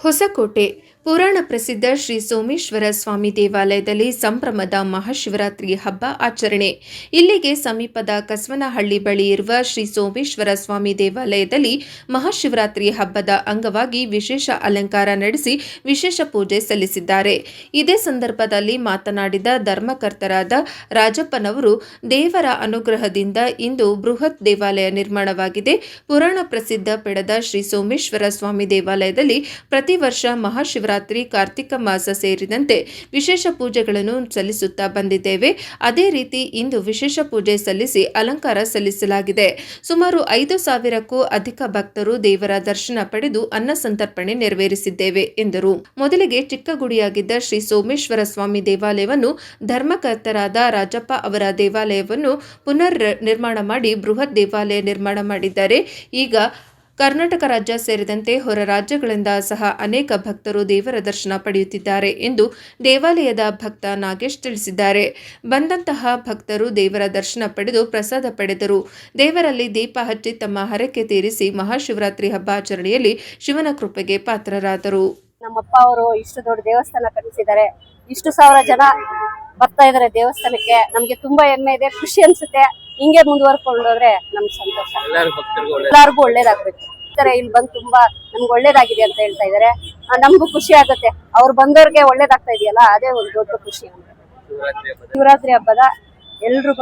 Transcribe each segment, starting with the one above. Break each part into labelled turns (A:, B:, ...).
A: ಹೊಸಕೋಟೆ ಪುರಾಣ ಪ್ರಸಿದ್ಧ ಶ್ರೀ ಸೋಮೇಶ್ವರ ಸ್ವಾಮಿ ದೇವಾಲಯದಲ್ಲಿ ಸಂಭ್ರಮದ ಮಹಾಶಿವರಾತ್ರಿ ಹಬ್ಬ ಆಚರಣೆ. ಇಲ್ಲಿಗೆ ಸಮೀಪದ ಕಸವನಹಳ್ಳಿ ಬಳಿ ಇರುವ ಶ್ರೀ ಸೋಮೇಶ್ವರ ಸ್ವಾಮಿ ದೇವಾಲಯದಲ್ಲಿ ಮಹಾಶಿವರಾತ್ರಿ ಹಬ್ಬದ ಅಂಗವಾಗಿ ವಿಶೇಷ ಅಲಂಕಾರ ನಡೆಸಿ ವಿಶೇಷ ಪೂಜೆ ಸಲ್ಲಿಸಿದ್ದಾರೆ. ಇದೇ ಸಂದರ್ಭದಲ್ಲಿ ಮಾತನಾಡಿದ ಧರ್ಮಕರ್ತರಾದ ರಾಜಪ್ಪನವರು, ದೇವರ ಅನುಗ್ರಹದಿಂದ ಇಂದು ಬೃಹತ್ ದೇವಾಲಯ ನಿರ್ಮಾಣವಾಗಿದೆ. ಪುರಾಣ ಪ್ರಸಿದ್ಧ ಪಡೆದ ಶ್ರೀ ಸೋಮೇಶ್ವರ ಸ್ವಾಮಿ ದೇವಾಲಯದಲ್ಲಿ ಪ್ರತಿ ವರ್ಷ ಮಹಾಶಿವರಾತ್ರಿ ಕಾರ್ತಿಕ ಮಾಸ ಸೇರಿದಂತೆ ವಿಶೇಷ ಪೂಜೆಗಳನ್ನು ಸಲ್ಲಿಸುತ್ತಾ ಬಂದಿದ್ದೇವೆ. ಅದೇ ರೀತಿ ಇಂದು ವಿಶೇಷ ಪೂಜೆ ಸಲ್ಲಿಸಿ ಅಲಂಕಾರ ಸಲ್ಲಿಸಲಾಗಿದೆ. ಸುಮಾರು ಐದು ಸಾವಿರಕ್ಕೂ ಅಧಿಕ ಭಕ್ತರು ದೇವರ ದರ್ಶನ ಪಡೆದು ಅನ್ನ ಸಂತರ್ಪಣೆ ನೆರವೇರಿಸಿದ್ದೇವೆ, ಎಂದರು. ಮೊದಲಿಗೆ ಚಿಕ್ಕ ಗುಡಿಯಾಗಿದ್ದ ಶ್ರೀ ಸೋಮೇಶ್ವರ ಸ್ವಾಮಿ ದೇವಾಲಯವನ್ನು ಧರ್ಮಕರ್ತರಾದ ರಾಜಪ್ಪ ಅವರ ದೇವಾಲಯವನ್ನು ಪುನರ್ ನಿರ್ಮಾಣ ಮಾಡಿ ಬೃಹತ್ ದೇವಾಲಯ ನಿರ್ಮಾಣ ಮಾಡಿದ್ದಾರೆ. ಈಗ ಕರ್ನಾಟಕ ರಾಜ್ಯ ಸೇರಿದಂತೆ ಹೊರ ರಾಜ್ಯಗಳಿಂದ ಸಹ ಅನೇಕ ಭಕ್ತರು ದೇವರ ದರ್ಶನ ಪಡೆಯುತ್ತಿದ್ದಾರೆ ಎಂದು ದೇವಾಲಯದ ಭಕ್ತ ನಾಗೇಶ್ ತಿಳಿಸಿದ್ದಾರೆ. ಬಂದಂತಹ ಭಕ್ತರು ದೇವರ ದರ್ಶನ ಪಡೆದು ಪ್ರಸಾದ ಪಡೆದರು. ದೇವರಲ್ಲಿ ದೀಪ ಹಚ್ಚಿ ತಮ್ಮ ಹರಕೆ ತೀರಿಸಿ ಮಹಾಶಿವರಾತ್ರಿ ಹಬ್ಬ ಆಚರಣೆಯಲ್ಲಿ ಶಿವನ ಕೃಪೆಗೆ ಪಾತ್ರರಾದರು.
B: ನಮ್ಮಪ್ಪ ಅವರು ಇಷ್ಟು ದೊಡ್ಡ ದೇವಸ್ಥಾನ ಕಟ್ಟಿಸಿದ್ದಾರೆ. ಇಷ್ಟು ಸಾವಿರ ಜನ ಬರ್ತಾ ಇದ್ದಾರೆ ದೇವಸ್ಥಾನಕ್ಕೆ. ನಮ್ಗೆ ತುಂಬಾ ಹೆಮ್ಮೆ ಇದೆ ಖುಷಿ ಅನ್ಸುತ್ತೆ. ಹಿಂಗೆ ಮುಂದುವರ್ಕೊಂಡೋದ್ರೆ ನಮ್ಗೆ ಸಂತೋಷ. ಎಲ್ಲರಿಗೂ ಒಳ್ಳೇದಾಗ್ಬೇಕು. ತರ ಇಲ್ಲಿ ಬಂದು ತುಂಬಾ ನಮ್ಗೆ ಒಳ್ಳೇದಾಗಿದೆ ಅಂತ ಹೇಳ್ತಾ ಇದಾರೆ. ನಮ್ಗೂ ಖುಷಿ ಆಗುತ್ತೆ. ಅವ್ರು ಬಂದವ್ರಿಗೆ ಒಳ್ಳೇದಾಗ್ತಾ ಇದೆಯಲ್ಲ, ಅದೇ ಒಂದು ದೊಡ್ಡ ಖುಷಿ
C: ಶಿವರಾತ್ರಿ ಹಬ್ಬದ
B: ಎಲ್ರಿಗೂ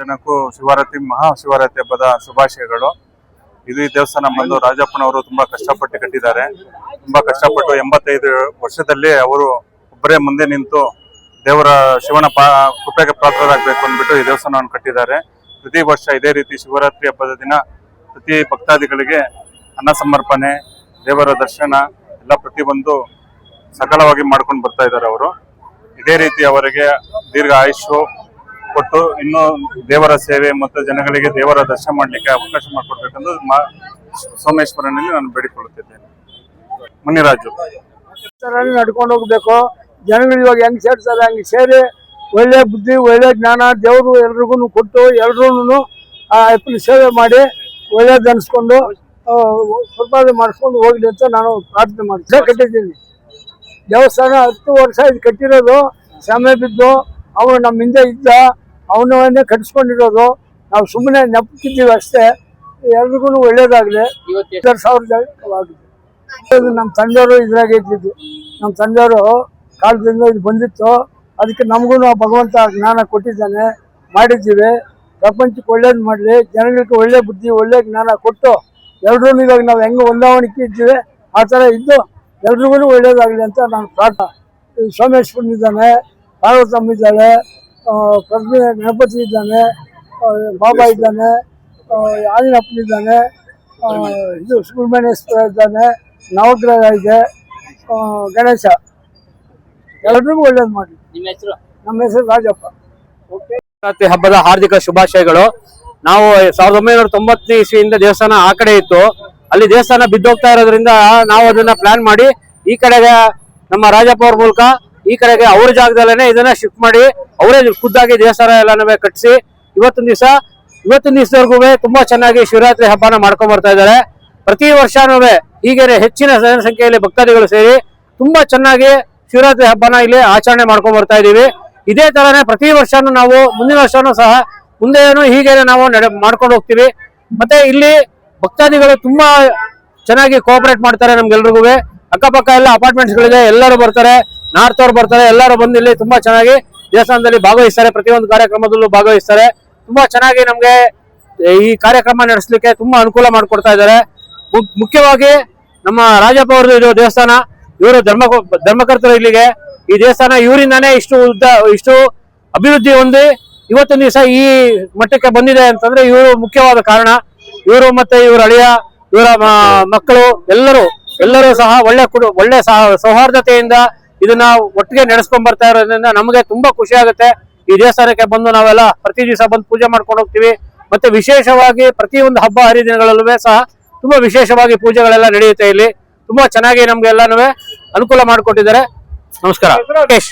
D: ಜನಕ್ಕೂ ಶಿವರಾತ್ರಿ, ಮಹಾ ಶಿವರಾತ್ರಿ ಹಬ್ಬದ ಶುಭಾಶಯಗಳು. ಇದು ಈ ದೇವಸ್ಥಾನ ಬಂದು ರಾಜಪ್ಪನವರು ತುಂಬಾ ಕಷ್ಟಪಟ್ಟು ಕಟ್ಟಿದ್ದಾರೆ. ತುಂಬಾ ಕಷ್ಟಪಟ್ಟು ಎಂಬತ್ತೈದು ವರ್ಷದಲ್ಲಿ ಅವರು ಒಬ್ಬರೇ ಮುಂದೆ ನಿಂತು ದೇವರ ಶಿವನ ಪಾ ಕೃಪೆಗೆ ಪಾತ್ರರಾಗಬೇಕು ಅಂದ್ಬಿಟ್ಟು ಈ ದೇವಸ್ಥಾನವನ್ನು ಕಟ್ಟಿದ್ದಾರೆ. ಪ್ರತಿ ವರ್ಷ ಇದೇ ರೀತಿ ಶಿವರಾತ್ರಿ ಹಬ್ಬದ ದಿನ ಪ್ರತಿ ಭಕ್ತಾದಿಗಳಿಗೆ ಅನ್ನ ಸಮರ್ಪಣೆ, ದೇವರ ದರ್ಶನ ಎಲ್ಲ ಪ್ರತಿಯೊಂದು ಸಕಲವಾಗಿ ಮಾಡ್ಕೊಂಡು ಬರ್ತಾ ಇದ್ದಾರೆ ಅವರು. ಇದೇ ರೀತಿ ಅವರಿಗೆ ದೀರ್ಘ ಆಯುಷು ಕೊಟ್ಟು ಇನ್ನೂ ದೇವರ ಸೇವೆ ಮತ್ತು ಜನಗಳಿಗೆ ದೇವರ ದರ್ಶನ ಮಾಡಲಿಕ್ಕೆ ಅವಕಾಶ ಮಾಡಿಕೊಡ್ಬೇಕೆಂದು ಮಾ ಸೋಮೇಶ್ವರನಲ್ಲಿ ನಾನು ಬೇಡಿಕೊಳ್ಳುತ್ತಿದ್ದೇನೆ. ಮುನಿರಾಜು.
E: ನಡ್ಕೊಂಡು ಹೋಗ್ಬೇಕು. ಜನಗಳು ಇವಾಗ ಹೆಂಗ್ ಸೇರ್ತಾರೆ, ಹಂಗೆ ಸೇರಿ ಒಳ್ಳೆ ಬುದ್ಧಿ, ಒಳ್ಳೆ ಜ್ಞಾನ ದೇವರು ಎಲ್ರಿಗೂ ಕೊಟ್ಟು ಎಲ್ರೂ ಸೇವೆ ಮಾಡಿ ಒಳ್ಳೇದು ಅನ್ಸ್ಕೊಂಡು ಸಂಪಾದನೆ ಮಾಡಿಸ್ಕೊಂಡು ಹೋಗಲಿ ಅಂತ ನಾನು ಪ್ರಾರ್ಥನೆ ಮಾಡ್ತೀನಿ. ಕಟ್ಟಿದ್ದೀನಿ. ದೇವಸ್ಥಾನ ಹತ್ತು ವರ್ಷ ಇದು ಕಟ್ಟಿರೋದು ಸಮಯ ಬಿದ್ದು ಅವನು ನಮ್ಮ ಹಿಂದೆ ಇದ್ದ ಅವನವನ್ನೇ ಕಟ್ಟಿಸ್ಕೊಂಡಿರೋದು ನಾವು ಸುಮ್ಮನೆ ನೆಪಕ್ಕಿದ್ದೀವಿ ಅಷ್ಟೇ. ಎಲ್ರಿಗೂ ಒಳ್ಳೇದಾಗಲಿ.
C: ಇವತ್ತು.
E: ಎರಡು ಸಾವಿರದ ನಮ್ಮ ತಂದೆಯವರು ಇದ್ರಾಗ ಇದ್ದಿದ್ದು. ನಮ್ಮ ತಂದೆಯವರು ಕಾಲದಿಂದ ಇದು ಬಂದಿತ್ತು. ಅದಕ್ಕೆ ನಮಗೂ ಭಗವಂತ ಜ್ಞಾನ ಕೊಟ್ಟಿದ್ದಾನೆ ಮಾಡಿದ್ದೀವಿ. ಪ್ರಪಂಚಕ್ಕೆ ಒಳ್ಳೇದು ಮಾಡಲಿ ಜನಗಳಿಗೆ ಒಳ್ಳೆ ಬುದ್ಧಿ ಒಳ್ಳೆ ಜ್ಞಾನ ಕೊಟ್ಟು ಎಲ್ಲರೂ ಇವಾಗ ನಾವು ಹೆಂಗೆ ಹೊಂದಾವಣಿಕೆ ಇದ್ದೀವಿ ಆ ಥರ ಇದ್ದು ಎಲ್ರಿಗೂ ಒಳ್ಳೇದಾಗಲಿ ಅಂತ ನಾನು ಪಾಠ ಸೋಮೇಶ್ವರನ್ ಇದ್ದಾನೆ ಪಾರ್ವತಮ್ಮ ಇದ್ದಾಳೆ ಪ್ರಜ್ಞೆ ಗಣಪತಿ ಇದ್ದಾನೆ ಬಾಬಾ ಇದ್ದಾನೆ ಆಲಿನಪ್ಪನ ಇದ್ದಾನೆ ಇದು ಸುಬ್ರಹ್ಮಣ್ಯೇಶ್ವರ ಇದ್ದಾನೆ ನವಗ್ರಹ ಇದೆ ಗಣೇಶ. ಎಲ್ರಿಗೂ ಒಳ್ಳೇದು ಮಾಡಿ
C: ನಿಮ್ಮ ಹೆಸರು?
E: ನಮ್ಮ ಹೆಸರು ರಾಜಪ್ಪ.
F: ಶಿವರಾತ್ರಿ ಹಬ್ಬದ ಹಾರ್ದಿಕ ಶುಭಾಶಯಗಳು. ನಾವು ಸಾವಿರದ ಒಂಬೈನೂರ ತೊಂಬತ್ತನೇ ಇಸ್ವಿಯಿಂದ ದೇವಸ್ಥಾನ ಆ ಕಡೆ ಇತ್ತು. ಅಲ್ಲಿ ದೇವಸ್ಥಾನ ಬಿದ್ದೋಗ್ತಾ ಇರೋದ್ರಿಂದ ನಾವು ಅದನ್ನ ಪ್ಲಾನ್ ಮಾಡಿ ಈ ಕಡೆಗೆ ನಮ್ಮ ರಾಜಪ್ಪ ಅವ್ರ ಮೂಲಕ ಈ ಕಡೆಗೆ ಅವ್ರ ಜಾಗದಲ್ಲೇನೆ ಇದನ್ನ ಶಿಫ್ಟ್ ಮಾಡಿ ಅವರೇ ಖುದ್ದಾಗಿ ದೇವಸ್ಥಾನ ಎಲ್ಲಾನು ಕಟ್ಟಿಸಿ ಇವತ್ತೊಂದು ದಿವಸ ಇವತ್ತಿನ ದಿವಸದವರೆಗೂ ತುಂಬಾ ಚೆನ್ನಾಗಿ ಶಿವರಾತ್ರಿ ಹಬ್ಬನ ಮಾಡ್ಕೊಂಡ್ ಬರ್ತಾ ಇದ್ದಾರೆ. ಪ್ರತಿ ವರ್ಷನೂ ಹೀಗೆ ಹೆಚ್ಚಿನ ಜನಸಂಖ್ಯೆಯಲ್ಲಿ ಭಕ್ತಾದಿಗಳು ಸೇರಿ ತುಂಬಾ ಚೆನ್ನಾಗಿ ಶಿವರಾತ್ರಿ ಹಬ್ಬನ ಇಲ್ಲಿ ಆಚರಣೆ ಮಾಡ್ಕೊಂಡ್ ಬರ್ತಾ ಇದೀವಿ ಇದೇ ತರನೇ ಪ್ರತಿ ವರ್ಷನೂ ನಾವು, ಮುಂದಿನ ವರ್ಷನೂ ಸಹ ಮುಂದೆನೂ ಹೀಗೇನೆ ನಾವು ನಡೆ, ಮಾಡ್ಕೊಂಡು ಹೋಗ್ತೀವಿ. ಮತ್ತೆ ಇಲ್ಲಿ ಭಕ್ತಾದಿಗಳು ತುಂಬಾ ಚೆನ್ನಾಗಿ ಕೋಆಪರೇಟ್ ಮಾಡ್ತಾರೆ ನಮ್ಗೆಲ್ರಿಗೂ. ಅಕ್ಕಪಕ್ಕ ಎಲ್ಲ ಅಪಾರ್ಟ್ಮೆಂಟ್ಸ್ ಗಳಿದೆ ಎಲ್ಲರೂ ಬರ್ತಾರೆ ನಾರ್ತ್ ಅವ್ರು ಬರ್ತಾರೆ, ಎಲ್ಲರೂ ಬಂದು ಇಲ್ಲಿ ತುಂಬಾ ಚೆನ್ನಾಗಿ ದೇವಸ್ಥಾನದಲ್ಲಿ ಭಾಗವಹಿಸ್ತಾರೆ, ಪ್ರತಿಯೊಂದು ಕಾರ್ಯಕ್ರಮದಲ್ಲೂ ಭಾಗವಹಿಸ್ತಾರೆ. ತುಂಬಾ ಚೆನ್ನಾಗಿ ನಮ್ಗೆ ಈ ಕಾರ್ಯಕ್ರಮ ನಡೆಸಲಿಕ್ಕೆ ತುಂಬಾ ಅನುಕೂಲ ಮಾಡಿಕೊಡ್ತಾ ಇದ್ದಾರೆ. ಮುಖ್ಯವಾಗಿ ನಮ್ಮ ರಾಜಪ್ಪ ಅವ್ರದ್ದು ಇದು ದೇವಸ್ಥಾನ, ಇವರು ಧರ್ಮ ಧರ್ಮಕರ್ತರು ಇಲ್ಲಿಗೆ. ಈ ದೇವಸ್ಥಾನ ಇವರಿಂದಾನೇ ಇಷ್ಟು ಉದ್ದ, ಇಷ್ಟು ಅಭಿವೃದ್ಧಿ ಹೊಂದಿ ಇವತ್ತಿನ ದಿವಸ ಈ ಮಟ್ಟಕ್ಕೆ ಬಂದಿದೆ ಅಂತಂದ್ರೆ ಇವರು ಮುಖ್ಯವಾದ ಕಾರಣ. ಇವರು ಮತ್ತೆ ಇವರ ಅಳಿಯ, ಇವರ ಮಕ್ಕಳು ಎಲ್ಲರೂ ಎಲ್ಲರೂ ಸಹ ಒಳ್ಳೆ ಕುಡು ಒಳ್ಳೆ ಸಹ- ಸೌಹಾರ್ದತೆಯಿಂದ ಇದನ್ನ ಒಟ್ಟಿಗೆ ನಡೆಸ್ಕೊಂಡ್ ಬರ್ತಾ ಇರೋದ್ರಿಂದ ನಮಗೆ ತುಂಬಾ ಖುಷಿ ಆಗುತ್ತೆ. ಈ ದೇವಸ್ಥಾನಕ್ಕೆ ಬಂದು ನಾವೆಲ್ಲ ಪ್ರತಿ ದಿವಸ ಬಂದು ಪೂಜೆ ಮಾಡ್ಕೊಂಡು ಹೋಗ್ತೀವಿ. ಮತ್ತೆ ವಿಶೇಷವಾಗಿ ಪ್ರತಿಯೊಂದು ಹಬ್ಬ ಹರಿದಿನಗಳಲ್ಲೂ ಸಹ ತುಂಬಾ ವಿಶೇಷವಾಗಿ ಪೂಜೆಗಳೆಲ್ಲ ನಡೆಯುತ್ತೆ ಇಲ್ಲಿ. ತುಂಬಾ ಚೆನ್ನಾಗಿ ನಮ್ಗೆ ಎಲ್ಲಾನು ಅನುಕೂಲ ಮಾಡಿಕೊಟ್ಟಿದ್ದಾರೆ. ನಮಸ್ಕಾರ ರಾಕೇಶ್